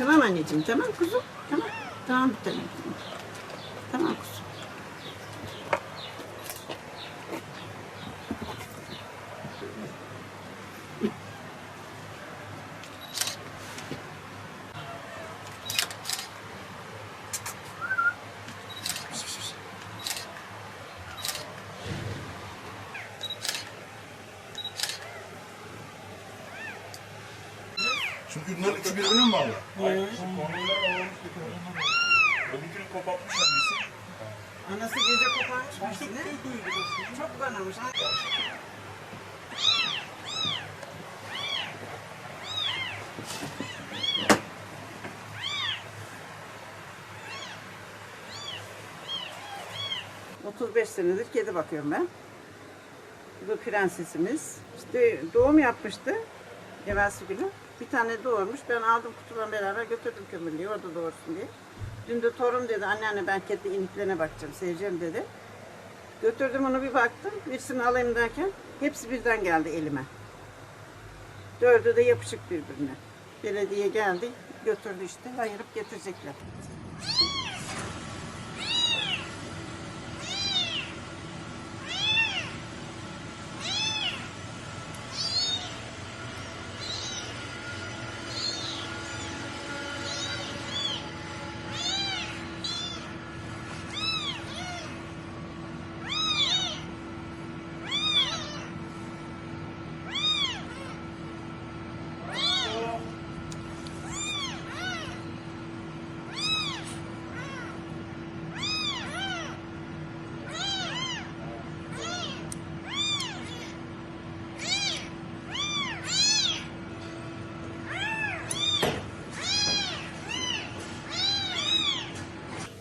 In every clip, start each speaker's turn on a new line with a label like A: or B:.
A: Tamam anneciğim, tamam kuzum. Tamam. Tamam. Tamam kuzum.
B: Şimdi ürünler üçü birbirine mi bağlı?
C: Öbürkünü kopatmış annesi.
A: Anası gece koparmış başını. Çok kanamış. ...35 senedir kedi bakıyorum ben. Bu prensesimiz. İşte doğum yapmıştı. Evvelsi günü. Bir tane doğurmuş. Ben aldım kutudan beraber götürdüm kömürlüğe orada doğursun diye. Dün de torun dedi anneanne ben kedi iniklerine bakacağım, seveceğim dedi. Götürdüm onu bir baktım. Birisini alayım derken hepsi birden geldi elime. Dördü de yapışık birbirine. Belediye geldi, götürdü işte. Ayırıp getirecekler.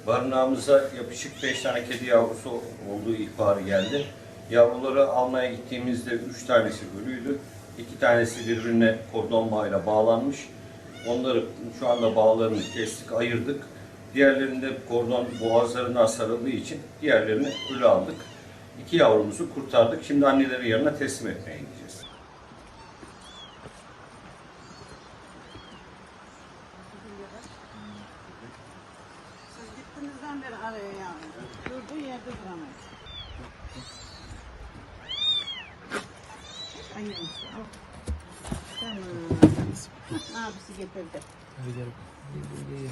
D: Barınağımıza yapışık 5 tane kedi yavrusu olduğu ihbarı geldi. Yavruları almaya gittiğimizde 3 tanesi ölüydü. 2 tanesi birbirine kordon bağıyla bağlanmış. Onları şu anda bağlarını kestik, ayırdık. Diğerlerinde kordon boğazlarına sarıldığı için diğerlerini ölü aldık. İki yavrumuzu kurtardık. Şimdi anneleri yanına teslim etmeye gideceğiz.
A: Gittiğinizden beri araya yağmur. Durduğu yerde duramayız. Ay yanlış. Al. Tamam. Abisi getirdi. Getirdi.